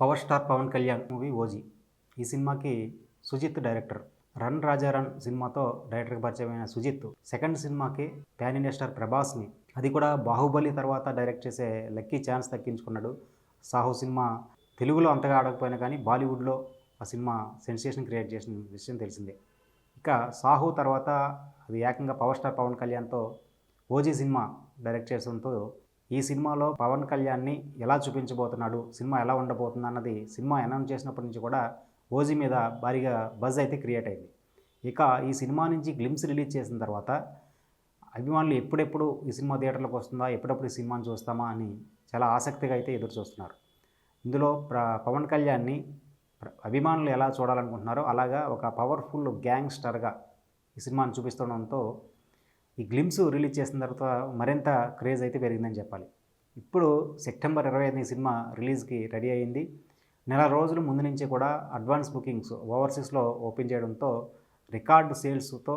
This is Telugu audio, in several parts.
Power star Pawan Kalyan movie OG. ఈ సినిమాకి Sujeeth director. Run Raja run సినిమాతో డైరెక్టర్గా పరిచయమైన సుజిత్ సెకండ్ సినిమాకి ప్యాన్ ఇండియా స్టార్ ప్రభాస్ని. అది కూడా బాహుబలి తర్వాత డైరెక్ట్ చేసే లక్కీ ఛాన్స్ దక్కించుకున్నాడు. సాహు సినిమా తెలుగులో అంతగా ఆడకపోయినా కానీ బాలీవుడ్లో ఆ సినిమా సెన్సేషన్ క్రియేట్ చేసిన విషయం తెలిసిందే. ఇక సాహు తర్వాత అది ఏకంగా పవర్ స్టార్ పవన్ కళ్యాణ్తో ఓజీ సినిమా డైరెక్ట్ చేయడంతో ఈ సినిమాలో పవన్ కళ్యాణ్ని ఎలా చూపించబోతున్నాడు సినిమా ఎలా ఉండబోతుంది అన్నది సినిమా అనౌన్స్ చేసినప్పటి నుంచి కూడా ఓజీ మీద భారీగా బజ్ అయితే క్రియేట్ అయింది. ఇక ఈ సినిమా నుంచి గ్లిమ్స్ రిలీజ్ చేసిన తర్వాత అభిమానులు ఎప్పుడెప్పుడు ఈ సినిమా థియేటర్లకు వస్తుందా ఎప్పుడెప్పుడు ఈ సినిమాని చూస్తామా అని చాలా ఆసక్తిగా అయితే ఎదురు చూస్తున్నారు. ఇందులో ప్ర పవన్ కళ్యాణ్ని అభిమానులు ఎలా చూడాలనుకుంటున్నారో అలాగా ఒక పవర్ఫుల్ గ్యాంగ్స్టర్గా ఈ సినిమాని చూపిస్తుండడంతో ఈ గ్లిమ్స్ రిలీజ్ చేసిన తర్వాత మరింత క్రేజ్ అయితే పెరిగిందని చెప్పాలి. ఇప్పుడు సెప్టెంబర్ ఇరవై ఐదు సినిమా రిలీజ్కి రెడీ అయింది. నెల రోజుల ముందు నుంచి కూడా అడ్వాన్స్ బుకింగ్స్ ఓవర్సీస్లో ఓపెన్ చేయడంతో రికార్డు సేల్స్తో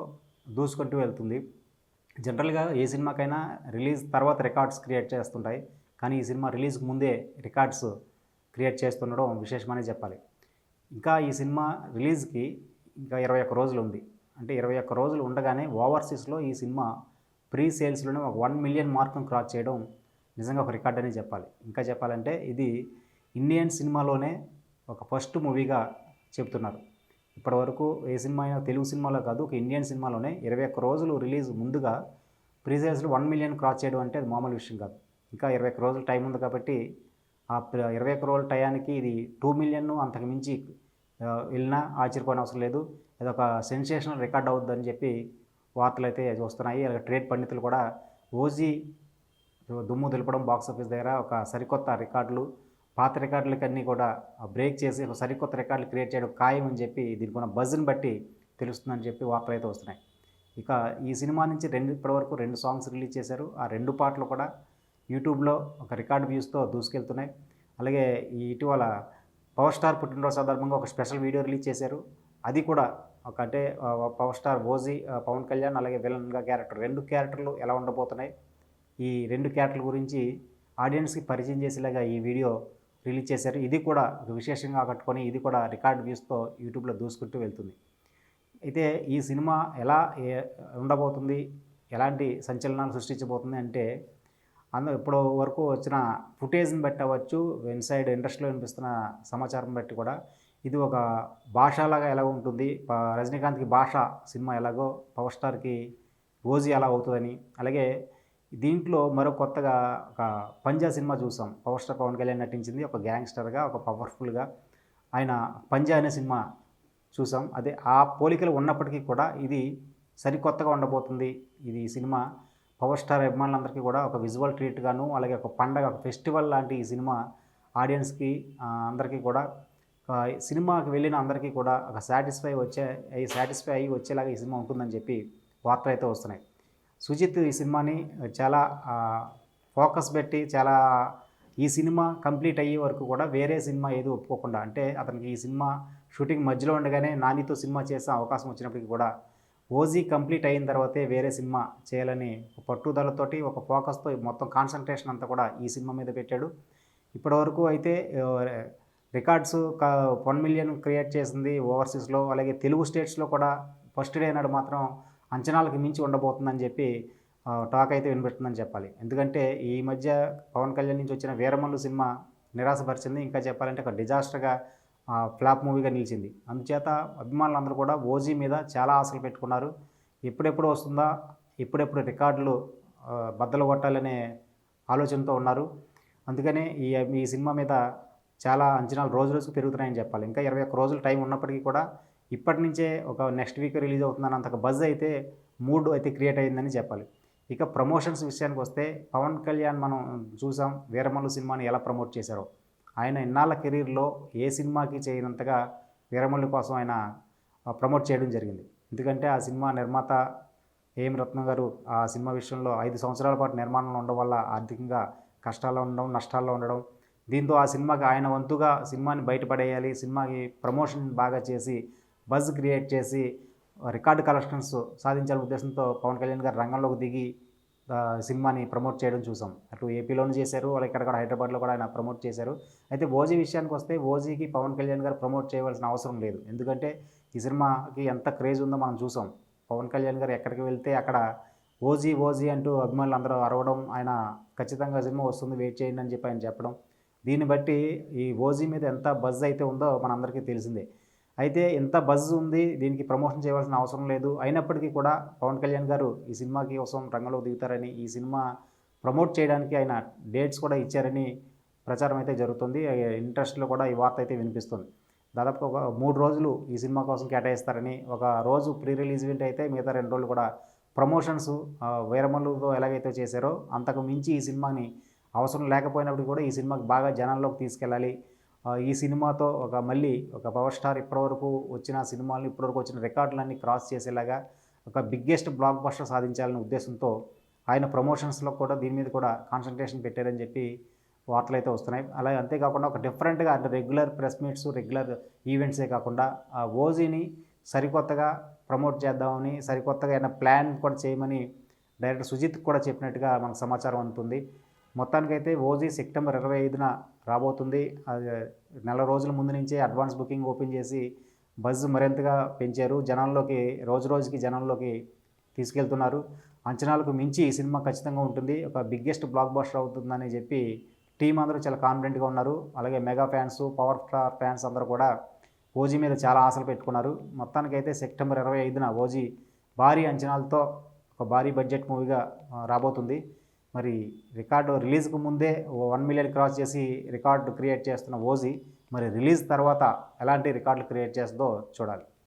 దూసుకుంటూ వెళ్తుంది. జనరల్గా ఏ సినిమాకైనా రిలీజ్ తర్వాత రికార్డ్స్ క్రియేట్ చేస్తుంటాయి. కానీ ఈ సినిమా రిలీజ్ ముందే రికార్డ్స్ క్రియేట్ చేస్తుండడం విశేషమనే చెప్పాలి. ఇంకా ఈ సినిమా రిలీజ్కి ఇంకా ఇరవై ఒక్క రోజులు ఉంది. అంటే ఇరవై ఒక్క రోజులు ఉండగానే ఓవర్సీస్లో ఈ సినిమా ప్రీ సేల్స్లోనే ఒక వన్ మిలియన్ మార్కును క్రాస్ చేయడం నిజంగా ఒక రికార్డ్ అని చెప్పాలి. ఇంకా చెప్పాలంటే ఇది ఇండియన్ సినిమాలోనే ఒక ఫస్ట్ మూవీగా చెప్తున్నారు ఇప్పటివరకు ఏ సినిమా అయినా తెలుగు సినిమాలో కాదు ఒక ఇండియన్ సినిమాలోనే ఇరవై ఒక్క రోజులు రిలీజ్ ముందుగా ప్రీ సేల్స్లో వన్ మిలియన్ క్రాస్ చేయడం అంటే అది మామూలు విషయం కాదు. ఇంకా ఇరవై ఒక్క రోజులు టైం ఉంది కాబట్టి ఆ ప్ర- ఇరవై ఒక్క రోజుల టయానికి ఇది టూ మిలియన్ అంతకు మించి వెళ్ళినా ఆశ్చర్యపోయిన అవసరం లేదు. ఇది ఒక సెన్సేషనల్ రికార్డ్ అవుతుందని చెప్పి వార్తలు అయితే వస్తున్నాయి అలాగే ట్రేడ్ పండితులు కూడా ఓజీ దుమ్ము దులపడం బాక్స్ ఆఫీస్ దగ్గర ఒక సరికొత్త రికార్డులు పాత రికార్డులకన్నీ కూడా బ్రేక్ చేసి ఒక సరికొత్త రికార్డులు క్రియేట్ చేయడం ఖాయం అని చెప్పి దీనికి ఉన్న బజ్ని బట్టి తెలుస్తుందని చెప్పి వార్తలు అయితే వస్తున్నాయి. ఇక ఈ సినిమా నుంచి రెండు ఇప్పటివరకు రెండు సాంగ్స్ రిలీజ్ చేశారు. ఆ రెండు పాటలు కూడా యూట్యూబ్లో ఒక రికార్డ్ వ్యూస్తో దూసుకెళ్తున్నాయి. అలాగే ఈ ఇటీవల పవర్ స్టార్ పుట్టినరోజు సందర్భంగా ఒక స్పెషల్ వీడియో రిలీజ్ చేశారు. అది కూడా ఒక అంటే power star OG Pawan Kalyan అలాగే విలన్గా క్యారెక్టర్. రెండు క్యారెక్టర్లు ఎలా ఉండబోతున్నాయి? ఈ రెండు క్యారెక్టర్ల గురించి ఆడియన్స్కి పరిచయం చేసేలాగా ఈ వీడియో రిలీజ్ చేశారు. ఇది కూడా ఒక విశేషంగా ఆకట్టుకొని ఇది కూడా రికార్డ్ వ్యూస్తో యూట్యూబ్లో దూసుకుంటూ వెళ్తుంది. అయితే ఈ సినిమా ఎలా ఉండబోతుంది? ఎలాంటి సంచలనాలు సృష్టించబోతుంది అంటే అందు ఇప్పుడు వరకు వచ్చిన ఫుటేజ్ని బట్టి అవ్వచ్చు ఇన్సైడ్ ఇండస్ట్రీలో వినిపిస్తున్న సమాచారం బట్టి కూడా. ఇది ఒక భాషలాగా ఎలా ఉంటుంది. రజనీకాంత్కి భాష సినిమా ఎలాగో పవర్ స్టార్కి రోజీ ఎలా అవుతుందని అలాగే దీంట్లో మరో కొత్తగా ఒక పంజా సినిమా చూసాం. పవర్ స్టార్ పవన్ కళ్యాణ్ నటించింది. ఒక గ్యాంగ్స్టర్గా ఒక పవర్ఫుల్గా ఆయన పంజా అనే సినిమా చూసాం. అదే ఆ పోలికలు ఉన్నప్పటికీ కూడా ఇది సరికొత్తగా ఉండబోతుంది. ఇది సినిమా పవర్ స్టార్ అభిమానులందరికీ కూడా ఒక విజువల్ ట్రీట్ గాను అలాగే ఒక పండగ ఒక ఫెస్టివల్ లాంటి ఈ సినిమా ఆడియన్స్కి అందరికీ కూడా సినిమాకి వెళ్ళిన అందరికీ కూడా ఒక సాటిస్ఫై వచ్చే అయ్యి సాటిస్ఫై అయ్యి వచ్చేలాగా ఈ సినిమా ఉంటుందని చెప్పి వార్తలు అయితే వస్తున్నాయి. సుజిత్ ఈ సినిమాని చాలా ఫోకస్ పెట్టి చాలా ఈ సినిమా కంప్లీట్ అయ్యే వరకు కూడా వేరే సినిమా ఏది ఒప్పుకోకుండా అంటే అతనికి ఈ సినిమా షూటింగ్ మధ్యలో ఉండగానే నానితో సినిమా చేసే అవకాశం వచ్చినప్పటికీ కూడా ఓజీ కంప్లీట్ అయిన తర్వాతే వేరే సినిమా చేయాలని ఒక పట్టుదలతోటి ఒక ఫోకస్తో మొత్తం కాన్సన్ట్రేషన్ అంతా కూడా ఈ సినిమా మీద పెట్టాడు. ఇప్పటివరకు అయితే రికార్డ్స్ వన్ మిలియన్ క్రియేట్ చేసింది ఓవర్సీస్లో అలాగే తెలుగు స్టేట్స్లో కూడా ఫస్ట్ డే నాడు మాత్రం అంచనాలకు మించి ఉండబోతుందని చెప్పి టాక్ అయితే వినిపిస్తుందని చెప్పాలి. ఎందుకంటే ఈ మధ్య పవన్ కళ్యాణ్ నుంచి వచ్చిన వీరమల్లు సినిమా నిరాశపరిచింది. ఇంకా చెప్పాలంటే ఒక డిజాస్టర్గా ఫ్లాప్ మూవీగా నిలిచింది. అందుచేత అభిమానులందరూ కూడా ఓజీ మీద చాలా ఆశలు పెట్టుకున్నారు. ఎప్పుడెప్పుడు వస్తుందా ఎప్పుడెప్పుడు రికార్డులు బద్దలు కొట్టాలనే ఆలోచనతో ఉన్నారు. అందుకనే ఈ ఈ సినిమా మీద చాలా అంచనాలు రోజు రోజుకు పెరుగుతున్నాయని చెప్పాలి. ఇంకా ఇరవై ఒక్క రోజులు టైం ఉన్నప్పటికీ కూడా ఇప్పటి నుంచే ఒక నెక్స్ట్ వీక్ రిలీజ్ అవుతుందని అంత బజ్ అయితే మూడ్ అయితే క్రియేట్ అయిందని చెప్పాలి. ఇక ప్రమోషన్స్ విషయానికి వస్తే పవన్ కళ్యాణ్ మనం చూసాం. వీరమల్లు సినిమాని ఎలా ప్రమోట్ చేశారో. ఆయన ఇన్నాళ్ళ కెరీర్లో ఏ సినిమాకి చేయనంతగా వీరమల్లి కోసం ఆయన ప్రమోట్ చేయడం జరిగింది. ఎందుకంటే ఆ సినిమా నిర్మాత ఏం రత్నం గారు ఆ సినిమా విషయంలో ఐదు సంవత్సరాల పాటు నిర్మాణంలో ఉండడం వల్ల ఆర్థికంగా కష్టాల్లో ఉండడం నష్టాల్లో ఉండడం దీంతో ఆ సినిమాకి ఆయన వంతుగా సినిమాని బయటపడేయాలి సినిమాకి ప్రమోషన్ బాగా చేసి బజ్ క్రియేట్ చేసి రికార్డు కలెక్షన్స్ సాధించాలనే ఉద్దేశంతో పవన్ కళ్యాణ్ గారు రంగంలోకి దిగి సినిమాని ప్రమోట్ చేయడం చూసాం. అటు ఏపీలోనూ చేశారు వాళ్ళు ఇక్కడ కూడా హైదరాబాద్లో కూడా ఆయన ప్రమోట్ చేశారు. అయితే ఓజీ విషయానికి వస్తే ఓజీకి పవన్ కళ్యాణ్ గారు ప్రమోట్ చేయవలసిన అవసరం లేదు. ఎందుకంటే ఈ సినిమాకి ఎంత క్రేజ్ ఉందో మనం చూసాం. పవన్ కళ్యాణ్ గారు ఎక్కడికి వెళ్తే అక్కడ ఓజీ ఓజీ అంటూ అభిమానులు అందరూ అరవడం ఆయన ఖచ్చితంగా సినిమా వస్తుంది వెయిట్ చేయండి అని చెప్పి ఆయన చెప్పడం. దీన్ని బట్టి ఈ ఓజీ మీద ఎంత బజ్ అయితే ఉందో మనందరికీ తెలిసిందే. అయితే ఎంత బజ్ ఉంది దీనికి ప్రమోషన్ చేయవలసిన అవసరం లేదు. అయినప్పటికీ కూడా పవన్ కళ్యాణ్ గారు ఈ సినిమాకి కోసం రంగంలో దిగుతారని ఈ సినిమా ప్రమోట్ చేయడానికి ఆయన డేట్స్ కూడా ఇచ్చారని ప్రచారం అయితే జరుగుతుంది. ఇంట్రెస్ట్లో కూడా ఈ వార్త అయితే వినిపిస్తుంది. దాదాపు ఒక మూడు రోజులు ఈ సినిమా కోసం కేటాయిస్తారని ఒక రోజు ప్రీ రిలీజ్ ఈవెంట్ అయితే మిగతా రెండు రోజులు కూడా ప్రమోషన్స్ వేరమల్లుతో ఎలాగైతే చేశారో అంతకు మించి ఈ సినిమాని అవసరం లేకపోయినప్పుడు కూడా ఈ సినిమాకి బాగా జనాల్లోకి తీసుకెళ్ళాలి. ఈ సినిమాతో ఒక మళ్ళీ ఒక పవర్ స్టార్ ఇప్పటివరకు వచ్చిన సినిమాలను ఇప్పటివరకు వచ్చిన రికార్డులన్నీ క్రాస్ చేసేలాగా ఒక బిగ్గెస్ట్ బ్లాక్ బస్టర్ సాధించాలనే ఉద్దేశంతో ఆయన ప్రమోషన్స్లో కూడా దీని మీద కూడా కాన్సన్ట్రేషన్ పెట్టారని చెప్పి వార్తలు అయితే వస్తున్నాయి. అలాగే అంతేకాకుండా ఒక డిఫరెంట్గా అంటే రెగ్యులర్ ప్రెస్ మీట్స్ రెగ్యులర్ ఈవెంట్సే కాకుండా ఆ ఓజీని సరికొత్తగా ప్రమోట్ చేద్దామని సరికొత్తగా ఏమైనా ప్లాన్ కూడా చేయమని డైరెక్టర్ సుజిత్ కూడా చెప్పినట్టుగా మనకు సమాచారం అందుతుంది. మొత్తానికైతే ఓజీ సెప్టెంబర్ ఇరవై ఐదున రాబోతుంది. అది నెల రోజుల ముందు నుంచే అడ్వాన్స్ బుకింగ్ ఓపెన్ చేసి బజ్ మరింతగా పెంచారు. జనాల్లోకి రోజు రోజుకి జనాల్లోకి తీసుకెళ్తున్నారు. అంచనాలకు మించి ఈ సినిమా ఖచ్చితంగా ఉంటుంది. ఒక బిగ్గెస్ట్ బ్లాక్ బస్టర్ అవుతుందని చెప్పి టీం అందరూ చాలా కాన్ఫిడెంట్గా ఉన్నారు. అలాగే mega fans power star fans అందరూ కూడా ఓజీ మీద చాలా ఆశలు పెట్టుకున్నారు. మొత్తానికైతే సెప్టెంబర్ ఇరవై ఐదున ఓజీ భారీ అంచనాలతో ఒక భారీ బడ్జెట్ మూవీగా రాబోతుంది. మరి రికార్డు రిలీజ్కు ముందే వన్ మిలియన్ క్రాస్ చేసి రికార్డు క్రియేట్ చేస్తున్న ఓజీ మరి రిలీజ్ తర్వాత ఎలాంటి రికార్డులు క్రియేట్ చేస్తుందో చూడాలి.